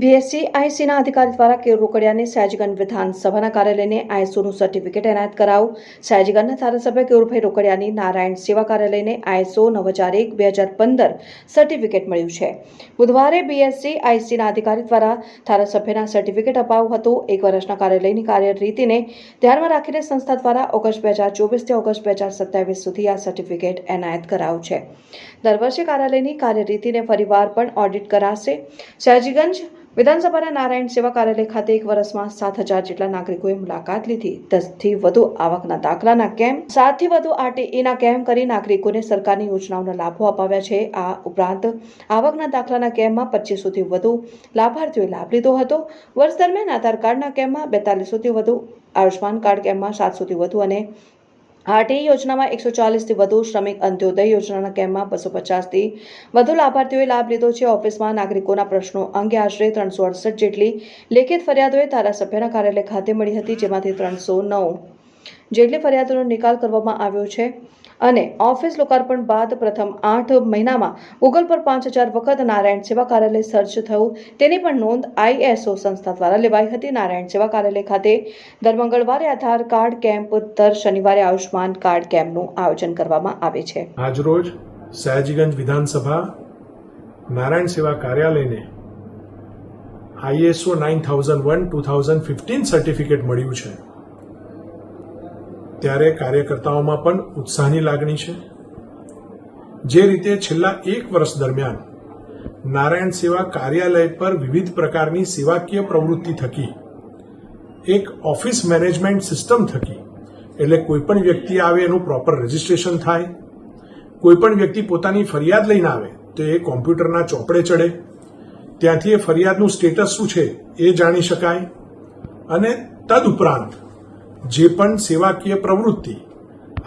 BSc આઈસીના અધિકારી દ્વારા care રોકડિયાને Sayajiganj વિધાનસભાના કાર્યાલયને આઈએસઓનું સર્ટિફિકેટ એનાયત કરાવું. સયાજીગંજના ધારાસભ્ય કેયુરભાઈ રોકડિયાની નારાયણ સેવા કાર્યાલયને આઈએસઓ નવ હજાર એક બે હજાર પંદર સર્ટિફિકેટ મળ્યું છે. બુધવારે બીએસસી આઈસીના અધિકારી દ્વારા ધારાસભ્યના સર્ટિફિકેટ અપાવું હતું. એક વર્ષના કાર્યાલયની કાર્યરીતિને ધ્યાનમાં રાખીને સંસ્થા દ્વારા ઓગસ્ટ બે હજાર ચોવીસથી ઓગસ્ટ બે હજાર સત્યાવીસ સુધી આ સર્ટિફિકેટ એનાયત કરાયું છે. દર વર્ષે કાર્યાલયની કાર્યરીતિને ફરીવાર પણ ઓડિટ કરાશે. સયાજીગંજ વિધાનસભાના નારાયણ સેવા કાર્યાલય ખાતે એક વર્ષમાં સાત હજાર જેટલા નાગરિકોએ મુલાકાત લીધી. દસથી વધુ આવકના દાખલાના કેમ્પ સાતથી વધુ આરટીઈના કેમ્પ કરી નાગરિકોને સરકારની યોજનાઓના લાભો અપાવ્યા છે. આ ઉપરાંત આવકના દાખલાના કેમ્પમાં પચીસોથી વધુ લાભાર્થીઓએ લાભ લીધો હતો. વર્ષ દરમિયાન આધાર કાર્ડના કેમ્પમાં બેતાલીસોથી વધુ આયુષ્માન કાર્ડ કેમ્પમાં સાતસોથી વધુ અને આરટીઈ યોજનામાં એકસો ચાલીસથી વધુ શ્રમિક અંત્યોદય યોજનાના કેમ્પમાં બસો પચાસથી વધુ લાભાર્થીઓએ લાભ લીધો છે. ઓફિસમાં નાગરિકોના પ્રશ્નો અંગે આશરે ત્રણસો અડસઠ જેટલી લેખિત ફરિયાદોએ ધારાસભ્યના કાર્યાલય ખાતે મળી હતી, જેમાંથી ત્રણસો નવ જેટલી ફરિયાદોનો નિકાલ કરવામાં આવ્યો છે. અને ઓફિસ લોકાર્પણ બાદ પ્રથમ આઠ મહિનામાં ગૂગલ પર પાંચ હજાર વખત નારાયણ સેવા કાર્યાલય સર્ચ થયું. તેની પણ નોંધ આઈએસઓ સંસ્થા દ્વારા લેવાઈ હતી. નારાયણ સેવા કાર્યાલય ખાતે દર મંગળવારે આધાર કાર્ડ કેમ્પ, દર શનિવારે આયુષ્માન કાર્ડ કેમ્પનું આયોજન કરવામાં આવે છે. આજરોજ સયાજીગંજ વિધાનસભા Narayan Seva કાર્યાલયને ISO nine thousand one, two thousand fifteen certificate મળ્યું છે. ત્યારે કાર્યકર્તાઓમાં પણ ઉત્સાહની લાગણી છે. જે રીતે છેલ્લા એક વર્ષ દરમિયાન નારાયણ સેવા કાર્યાલય પર વિવિધ પ્રકારની સેવાકીય પ્રવૃત્તિ થકી, એક ઓફિસ મેનેજમેન્ટ સિસ્ટમ થકી, એટલે કોઈપણ વ્યક્તિ આવે એનું પ્રોપર રજીસ્ટ્રેશન થાય કોઈપણ વ્યક્તિ પોતાની ફરિયાદ લઈને આવે તો એ કોમ્પ્યુટરના ચોપડે ચડે, ત્યાંથી એ ફરિયાદનું સ્ટેટસ શું છે એ જાણી શકાય, અને તદુપરાંત જે પણ સેવાકીય પ્રવૃત્તિ,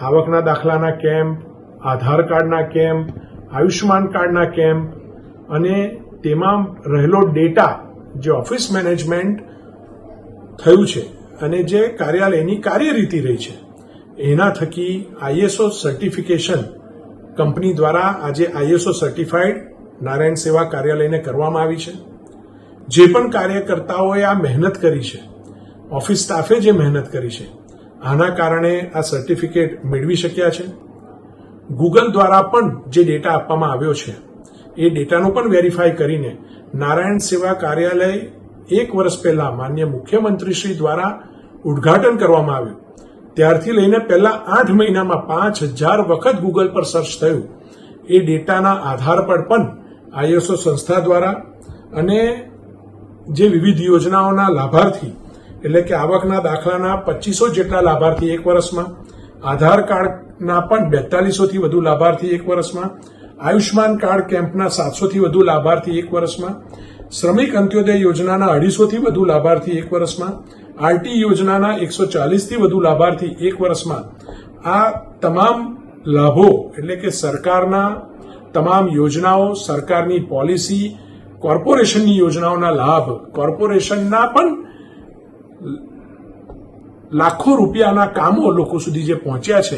આવકના દાખલાના કેમ્પ આધાર કાર્ડના કેમ્પ આયુષ્યમાન કાર્ડના કેમ્પ અને તેમાં રહેલો ડેટા જે ઓફિસ મેનેજમેન્ટ થયું છે અને જે કાર્યાલયની કાર્યરીતિ રહી છે, એના થકી આઈએસઓ સર્ટિફિકેશન કંપની દ્વારા આજે આઈએસઓ સર્ટિફાઈડ નારાયણ સેવા કાર્યાલયને કરવામાં આવી છે. જે પણ કાર્યકર્તાઓએ આ મહેનત કરી છે ઓફિસ સ્ટાફે જે મહેનત કરી છે, આના કારણે આ સર્ટિફિકેટ મેળવી શક્યા છે. ગૂગલ દ્વારા પણ જે ડેટા આપવામાં આવ્યો છે, એ ડેટાનું પણ વેરીફાઈ કરીને નારાયણ સેવા કાર્યાલય એક વર્ષ પહેલા માન્ય મુખ્યમંત્રીશ્રી દ્વારા ઉદ્ઘાટન કરવામાં આવ્યું. ત્યારથી લઈને પહેલા આઠ મહિનામાં પાંચ હજાર વખત ગૂગલ પર સર્ચ થયું. એ ડેટાના આધાર પર પણ આઈએસઓ સંસ્થા દ્વારા અને જે વિવિધ યોજનાઓના લાભાર્થી એટલે કે આવકના દાખલાના પચીસો જેટલા લાભાર્થી એક વર્ષમાં, આધાર કાર્ડના પણ બેતાલીસોથી વધુ લાભાર્થી એક વર્ષમાં આયુષ્માન કાર્ડ કેમ્પના સાતસોથી વધુ લાભાર્થી એક વર્ષમાં, શ્રમિક અંત્યોદય યોજનાના અઢીસોથી વધુ લાભાર્થી એક વર્ષમાં આરટી યોજનાના એકસો ચાલીસથી વધુ લાભાર્થી એક વર્ષમાં. આ તમામ લાભો એટલે કે સરકારના તમામ યોજનાઓ, સરકારની પોલિસી, કોર્પોરેશનની યોજનાઓના લાભ, કોર્પોરેશનના પણ લાખો રૂપિયાના કામો લોકો સુધી જે પહોંચ્યા છે,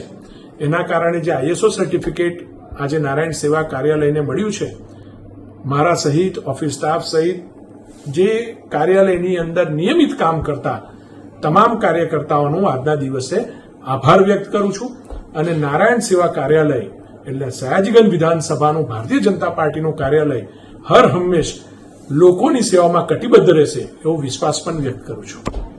એના કારણે જે આઈએસઓ સર્ટિફિકેટ આજે નારાયણ સેવા કાર્યાલયને મળ્યું છે, મારા સહિત ઓફિસ સ્ટાફ સહિત, જે કાર્યાલયની અંદર નિયમિત કામ કરતા તમામ કાર્યકર્તાઓનો આજના દિવસે આભાર વ્યક્ત કરું છું અને નારાયણ સેવા કાર્યાલય એટલે સયાજગંજ વિધાનસભાનું ભારતીય જનતા પાર્ટીનું કાર્યાલય હર હંમેશ લોકોની સેવામાં કટિબદ્ધ રહેશે એવો વિશ્વાસ પણ વ્યક્ત કરું છું.